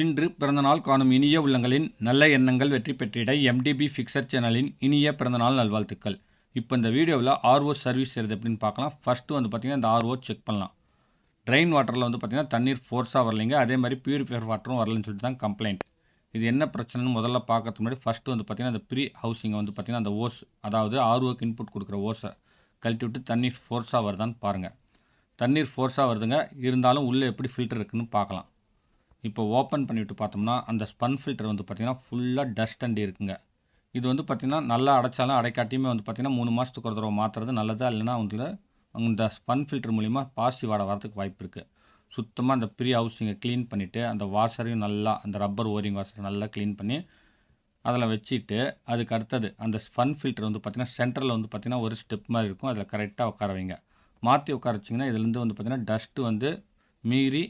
இன்று பிறந்தநாள் காணும் இனிய உள்ளங்களின் நல்ல எண்ணங்கள் வெற்றி பெற்றிட எம்டிபி ஃபிக்சர் சேனலின் இனிய பிறந்தநாள் நல்வாழ்த்துக்கள். இப்போ இந்த வீடியோவில் ஆர்ஓ சர்வீஸ் செய்கிறது எப்படின்னு பார்க்கலாம். ஃபஸ்ட்டு வந்து பார்த்திங்கன்னா இந்த ஆர்ஓ செக் பண்ணலாம். ட்ரெயின் வாட்டரில் வந்து பார்த்திங்கன்னா தண்ணீர் ஃபோர்ஸாக வரலைங்க. அதே மாதிரி பியூரிஃபையர் வாட்டரும் வரலன்னு சொல்லிட்டு தான் கம்ப்ளைண்ட் இது என்ன பிரச்சனைன்னு முதல்ல பார்க்கறதுக்கு முன்னாடி ஃபஸ்ட்டு வந்து பார்த்திங்கன்னா அந்த ப்ரீ ஹவுசிங்கை வந்து பார்த்திங்கன்னா அந்த ஓஸ் அதாவது ஆர்ஓக்கு இன்புட் கொடுக்குற ஓஸை கழட்டி விட்டு தண்ணீர் ஃபோர்ஸாக வருதான்னு பாருங்கள் தண்ணீர் ஃபோர்ஸாக வருதுங்க. இருந்தாலும் உள்ளே எப்படி ஃபில்டர் இருக்குன்னு பார்க்கலாம். இப்போ ஓப்பன் பண்ணிவிட்டு பார்த்தோம்னா அந்த ஸ்பன் ஃபில்டர் வந்து பார்த்திங்கன்னா ஃபுல்லாக டஸ்ட் அண்டி இருக்குங்க. இது வந்து பார்த்திங்கன்னா நல்லா அடைச்சாலும் அடைக்காட்டியுமே வந்து பார்த்திங்கன்னா மூணு மாதத்துக்கு ஒரு தடவை மாற்றுறது நல்லதா இல்லைன்னா வந்து இந்த ஸ்பன் ஃபில்டர் மூலிமா பாசிட்டிவ் வாடை வரதுக்கு வாய்ப்பு இருக்குது சுத்தமாக அந்த ப்ரீ ஹவுசிங்கை க்ளீன் பண்ணிவிட்டு அந்த வாஷரையும் நல்லா அந்த ரப்பர் ஓரிங் வாஷரை நல்லா க்ளீன் பண்ணி அதில் வச்சுட்டு அதுக்கு அடுத்தது அந்த ஸ்பன் ஃபில்டர் வந்து பார்த்திங்கன்னா சென்டரில் வந்து பார்த்திங்கன்னா ஒரு ஸ்டெப் மாதிரி இருக்கும். அதில் கரெக்டாக உட்கார வைங்க. மாற்றி உட்கார வச்சிங்கன்னா இதுலேருந்து வந்து பார்த்திங்கன்னா டஸ்ட்டு வந்து மீறி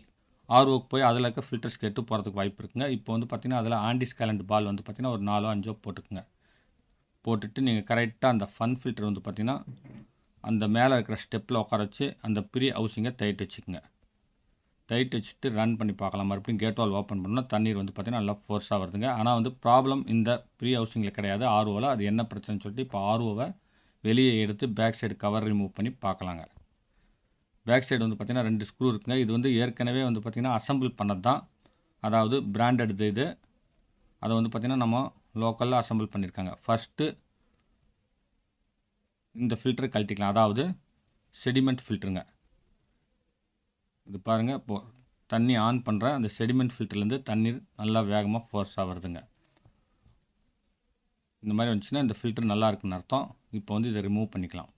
ஆர்ஓக்கு போய் அதில் இருக்க ஃபில்டர்ஸ் கெட்டு போகிறதுக்கு வாய்ப்பு இருக்குங்க. இப்போ வந்து பார்த்திங்கன்னா அதில் ஆண்டி கேலண்ட் பால் வந்து பார்த்திங்கன்னா ஒரு நாலோ அஞ்சோ போட்டுக்குங்க. போட்டுட்டு நீங்கள் கரெக்டாக அந்த ஃபன் ஃபில்டர் வந்து பார்த்திங்கன்னா அந்த மேலே இருக்கிற ஸ்டெப்பில் உட்கார வச்சு அந்த ப்ரீ ஹவுசிங்கை தைட்டு வச்சுக்கோங்க. டைட் வச்சுட்டு ரன் பண்ணி பார்க்கலாம். மறுபடியும் கேட் வால் ஓப்பன் பண்ணால் தண்ணீர் வந்து பார்த்திங்கன்னா நல்லா ஃபோர்ஸாக வருதுங்க. ஆனால் வந்து ப்ராப்ளம் இந்த ப்ரீ ஹவுசிங்கில் கிடையாது. ஆர்ஓவில் அது என்ன பிரச்சனைன்னு சொல்லிட்டு இப்போ ஆர்ஓவை வெளியே எடுத்து பேக் சைடு கவர் ரிமூவ் பண்ணி பார்க்கலாங்க. பேக் சைடு வந்து பார்த்திங்கன்னா ரெண்டு ஸ்க்ரூ இருக்குங்க. இது வந்து ஏற்கனவே வந்து பார்த்திங்கன்னா அசம்பிள் பண்ணது தான் அதாவது பிராண்டட் இது அதை வந்து பார்த்திங்கன்னா நம்ம லோக்கலில் அசம்பிள் பண்ணியிருக்காங்க. ஃபஸ்ட்டு இந்த ஃபில்டரை கழட்டிக்கலாம். அதாவது செடிமெண்ட் ஃபில்ட்ருங்க இது பாருங்கள் இப்போது தண்ணி ஆன் பண்ணுற அந்த செடிமெண்ட் ஃபில்டர்லேருந்து தண்ணீர் நல்லா வேகமாக ஃபோர்ஸாக வருதுங்க. இந்த மாதிரி வந்துச்சுன்னா இந்த ஃபில்டர் நல்லா இருக்குன்னு அர்த்தம். இப்போ வந்து இதை ரிமூவ் பண்ணிக்கலாம்.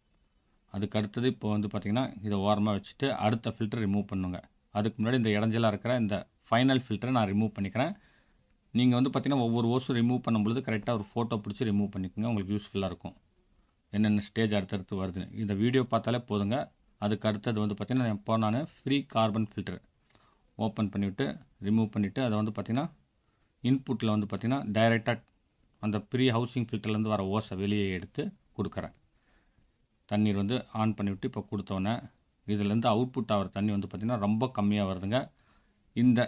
அதுக்கு அடுத்தது இப்போ வந்து பார்த்திங்கன்னா இதை ஓரமாக வச்சுட்டு அடுத்த ஃபில்டர் ரிமூவ் பண்ணுங்க. அதுக்கு முன்னாடி இந்த இடஞ்சலாக இருக்கிற இந்த ஃபைனல் ஃபில்டரை நான் ரிமூவ் பண்ணிக்கிறேன். நீங்கள் வந்து பார்த்திங்கன்னா ஒவ்வொரு ஓஸும் ரிமூவ் பண்ணும்பொழுது கரெக்டாக ஒரு ஃபோட்டோ பிடிச்சி ரிமூவ் பண்ணிக்கோங்க. உங்களுக்கு யூஸ்ஃபுல்லாக இருக்கும். என்னென்ன ஸ்டேஜ் அடுத்தடுத்து வருதுன்னு. இந்த வீடியோ பார்த்தாலே போதுங்க. அதுக்கு அடுத்தது வந்து பார்த்திங்கன்னா இப்போ நான் ஃப்ரீ கார்பன் ஃபில்டர் ஓப்பன் பண்ணிவிட்டு ரிமூவ் பண்ணிவிட்டு அதை வந்து பார்த்திங்கன்னா இன்புட்டில் வந்து பார்த்திங்கன்னா டைரெக்டாக அந்த ப்ரீ ஹவுசிங் ஃபில்டர்லேருந்து வர ஓஸை வெளியே எடுத்து கொடுக்குறேன். தண்ணீர் வந்து ஆன் பண்ணிவிட்டு இப்போ கொடுத்தோன்னே இதுலேருந்து அவுட்புட் ஆகிற தண்ணி வந்து பார்த்திங்கன்னா ரொம்ப கம்மியாக வருதுங்க. இந்த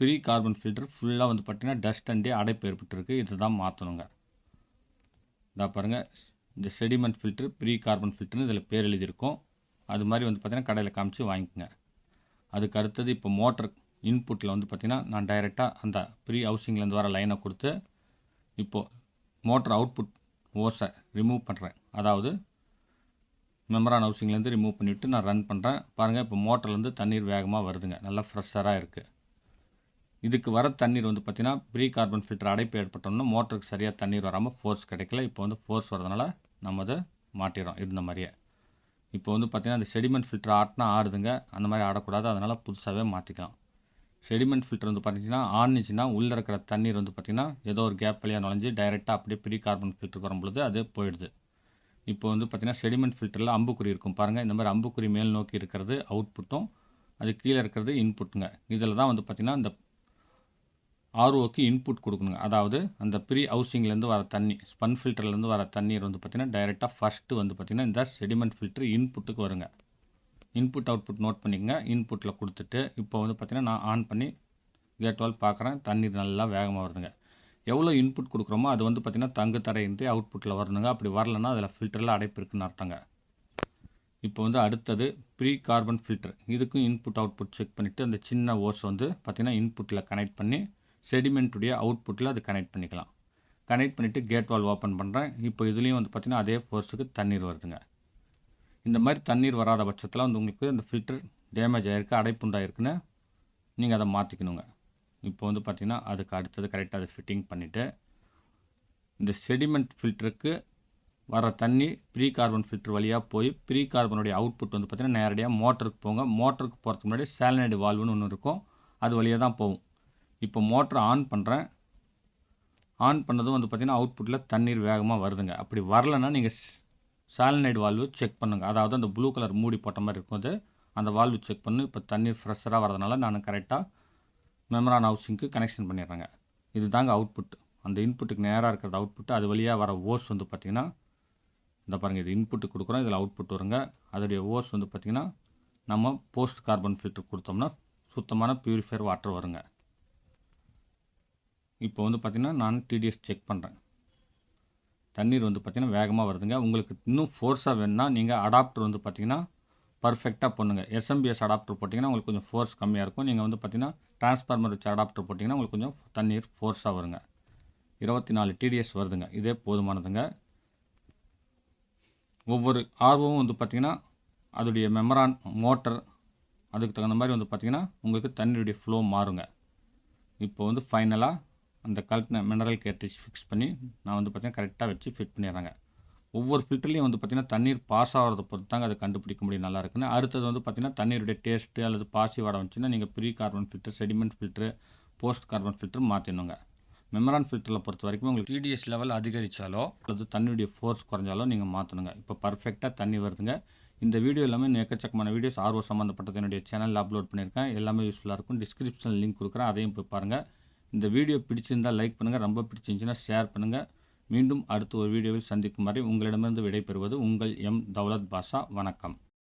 ப்ரீ கார்பன் ஃபில்டர் ஃபுல்லாக வந்து பார்த்திங்கன்னா டஸ்ட் அண்டே அடைப்பு ஏற்பட்டுருக்கு. இது தான் மாற்றணுங்க இதா பாருங்கள் இந்த செடிமெண்ட் ஃபில்ட்ரு ப்ரீ கார்பன் ஃபில்ட்ருன்னு இதில் பேர் எழுதியிருக்கும். அது மாதிரி வந்து பார்த்திங்கன்னா கடையில் காமிச்சு வாங்கிக்கோங்க. அதுக்கு அடுத்தது இப்போ மோட்டர் இன்புட்டில் வந்து பார்த்திங்கன்னா நான் டைரெக்டாக அந்த ப்ரீ ஹவுசிங்லேருந்து வர லைனை கொடுத்து இப்போது மோட்டர் அவுட்புட் ஓஸை ரிமூவ் பண்ணுறேன் அதாவது மெம்பரான் ஹவுசிங்லேருந்து ரிமூவ் பண்ணிவிட்டு நான் ரன் பண்ணுறேன் பாருங்கள் இப்போ மோட்டர்லேருந்து தண்ணீர் வேகமாக வருதுங்க. நல்லா ஃப்ரெஷ்ஷராக இருக்குது இதுக்கு வர தண்ணீர் வந்து பார்த்திங்கன்னா ப்ரீ கார்பன் ஃபில்டர் அடைப்பு ஏற்பட்டோம்னா மோட்டருக்கு சரியாக தண்ணீர் வராமல் ஃபோர்ஸ் கிடைக்கல. இப்போ வந்து ஃபோர்ஸ் வரதுனால நம்ம அதை மாட்டிடுறோம் இருந்த மாதிரியே. இப்போ வந்து பார்த்திங்கன்னா அந்த செடிமெண்ட் ஃபில்டர் ஆட்டினா ஆடுதுங்க அந்த மாதிரி ஆடக்கூடாது. அதனால் புதுசாகவே மாற்றிக்கலாம் செடிமெண்ட் ஃபில்டர் வந்து பார்த்திங்கன்னா ஆனிச்சுன்னா உள்ளே இருக்கிற தண்ணீர் வந்து பார்த்திங்கன்னா ஏதோ ஒரு கேப் வழியாக நுழைஞ்சு டைரெக்டாக அப்படியே ப்ரீ கார்பன் ஃபில்டருக்கு வரும்பொழுது அது போயிடுது. இப்போ வந்து பார்த்திங்கன்னா செடிமெண்ட் ஃபில்டரில் அம்புக்குறி இருக்கும். பாருங்கள் இந்த மாதிரி அம்புக்குறி மேல் நோக்கி இருக்கிறது அவுட்புட்டும் அது கீழே இருக்கிறது இன்புட்டுங்க இதில் தான் வந்து பார்த்திங்கன்னா இந்த ஆர்ஓக்கு இன்புட் கொடுக்கணுங்க. அதாவது அந்த ப்ரீ ஹவுசிங்லேருந்து வர தண்ணி ஸ்பன் ஃபில்டர்லேருந்து வர தண்ணீர் வந்து பார்த்திங்கன்னா டைரெக்டாக ஃபஸ்ட்டு வந்து பார்த்திங்கன்னா இந்த செடிமெண்ட் ஃபில்டர் இன்புட்டுக்கு வருங்க. இன்புட் அவுட்புட் நோட் பண்ணிக்கங்க. இன்புட்டில் கொடுத்துட்டு இப்போ வந்து பார்த்திங்கன்னா நான் ஆன் பண்ணி கேட் வால் பார்க்குறேன் தண்ணீர் நல்லா வேகமாக வருதுங்க. எவ்வளோ இன்புட் கொடுக்குறோமோ அது வந்து பார்த்திங்கன்னா தங்கு தடையின்றி அவுட்புட்டில் வரணுங்க. அப்படி வரலன்னா அதில் ஃபில்டரில் அடைப்பு இருக்குன்னு அர்த்தங்க. இப்போ வந்து அடுத்தது ப்ரீ கார்பன் ஃபில்டர் இதுக்கும் இன்புட் அவுட்புட் செக் பண்ணிவிட்டு அந்த சின்ன ஓஸ் வந்து பார்த்திங்கன்னா இன்புட்டில் கனெக்ட் பண்ணி செடிமெண்ட்டுடைய அவுட்புட்டில் அது கனெக்ட் பண்ணிக்கலாம். கனெக்ட் பண்ணிவிட்டு கேட் வால் ஓப்பன் பண்ணுறேன் இப்போ இதுலேயும் வந்து பார்த்திங்கன்னா அதே ஃபோர்ஸுக்கு தண்ணீர் வருதுங்க. இந்த மாதிரி தண்ணீர் வராத பட்சத்தில் வந்து உங்களுக்கு இந்த ஃபில்டர் டேமேஜ் ஆகிருக்கு அடைப்புண்டாயிருக்குன்னு நீங்கள் அதை மாற்றிக்கணுங்க இப்போ வந்து பார்த்திங்கன்னா அதுக்கு அடுத்தது கரெக்டாக அதை ஃபிட்டிங் பண்ணிவிட்டு இந்த செடிமெண்ட் ஃபில்டருக்கு வர தண்ணி ப்ரீ கார்பன் ஃபில்டர் வழியாக போய் ப்ரீ கார்பனுடைய அவுட்புட் வந்து பார்த்திங்கன்னா நேரடியாக மோட்டருக்கு போங்க. மோட்டருக்கு போகிறதுக்கு முன்னாடி சேலனைடு வால்வுன்னு ஒன்று இருக்கும். அது வழியாக தான் போகும். இப்போ மோட்டரை ஆன் பண்ணுறேன் ஆன் பண்ணதும் வந்து பார்த்திங்கன்னா அவுட்புட்டில் தண்ணீர் வேகமாக வருதுங்க. அப்படி வரலைன்னா நீங்கள் சாலினைடு வால்வு செக் பண்ணுங்கள் அதாவது அந்த ப்ளூ கலர் மூடி போட்ட மாதிரி இருக்கும் அது. அந்த வால்வு செக் பண்ணு. இப்போ தண்ணீர் ஃப்ரெஷ்ஷராக வரதுனால நான் கரெக்டாக மெமரான் ஹவுசிங்க்கு கனெக்ஷன் பண்ணிடுறேங்க. இது தாங்க அவுட்புட் அந்த இன்புட்டுக்கு நேராக இருக்கிறது அவுட்புட் அது வழியாக வர ஓஸ் வந்து பார்த்திங்கன்னா இந்த பாருங்கள் இது இன்புட்டு கொடுக்குறோம். இதில் அவுட்புட் வருங்க. அதோடைய ஓஸ் வந்து பார்த்திங்கன்னா நம்ம போஸ்ட் கார்பன் ஃபில்டர் கொடுத்தோம்னா சுத்தமான பியூரிஃபையர் வாட்டர் வருங்க. இப்போ வந்து பார்த்திங்கன்னா நான் டிடிஎஸ் செக் பண்ணுறேன் தண்ணீர் வந்து பார்த்திங்கன்னா வேகமாக வருதுங்க. உங்களுக்கு இன்னும் ஃபோர்ஸாக வேணும்னா நீங்கள் அடாப்டர் வந்து பார்த்திங்கன்னா பர்ஃபெக்டாக பண்ணுங்கள் எஸ்எம்பிஎஸ் அடாப்டர் போட்டிங்கன்னா உங்களுக்கு கொஞ்சம் ஃபோர்ஸ் கம்மியாக இருக்கும். நீங்கள் வந்து பார்த்திங்கன்னா டிரான்ஸ்ஃபார்மர் வச்சு அடாப்டர் போட்டிங்கன்னா உங்களுக்கு கொஞ்சம் தண்ணீர் ஃபோர்ஸாக வருங்க. இருபத்தி நாலு டிடிஎஸ் வருதுங்க. இதே போதுமானதுங்க. ஒவ்வொரு ஆர்வமும் வந்து பார்த்திங்கன்னா அதோடைய மெமரான் மோட்டர் அதுக்கு தகுந்த மாதிரி வந்து பார்த்திங்கன்னா உங்களுக்கு தண்ணியுடைய ஃப்ளோ மாறுங்க. இப்போ வந்து ஃபைனலாக அந்த கல்ட்ன மினரல் கேட்ரிஜ் ஃபிக்ஸ் பண்ணி நான் வந்து பார்த்திங்கன்னா கரெக்டாக வச்சு ஃபிட் பண்ணிடுறேங்க. ஒவ்வொரு ஃபில்டர்லேயும் வந்து பார்த்திங்கன்னா தண்ணீர் பாஸ் ஆகிறத பொறுத்து தாங்க அதை கண்டுபிடிக்க முடியும். நல்லா இருக்குன்னு. அடுத்தது வந்து பார்த்திங்கன்னா தண்ணீருடைய டேஸ்ட்டு அல்லது பாசி வர வந்துச்சுன்னா நீங்கள் pre carbon filter sediment filter post carbon filter மாற்றிடணுங்க membrane ஃபில்டரில் பொறுத்த வரைக்கும் உங்களுக்கு டிடிஎஸ் லெவல் அதிகரித்தாலோ அல்லது தண்ணியுடைய ஃபோர்ஸ் குறைஞ்சாலோ நீங்கள் மாற்றணுங்க இப்போ பர்ஃபெக்டாக தண்ணி வருதுங்க. இந்த வீடியோ எல்லாமே எக்கச்சக்கமான வீடியோஸ் ஆர்வம் சம்மந்தப்பட்டது என்னுடைய சேனலில் அப்லோட் பண்ணியிருக்கேன். எல்லாமே யூஸ்ஃபுல்லாக இருக்கும். டிஸ்கிரிப்ஷன் லிங்க் கொடுக்குறேன். அதையும் போய் பாருங்கள் இந்த வீடியோ பிடிச்சிருந்தால் லைக் பண்ணுங்கள் ரொம்ப பிடிச்சிருந்துச்சுன்னா ஷேர் பண்ணுங்கள் மீண்டும் அடுத்த ஒரு வீடியோவில் சந்திக்கும் வரை உங்களிடமிருந்து விடைபெறுவது உங்கள் எம் தௌலத் பாஷா. வணக்கம்.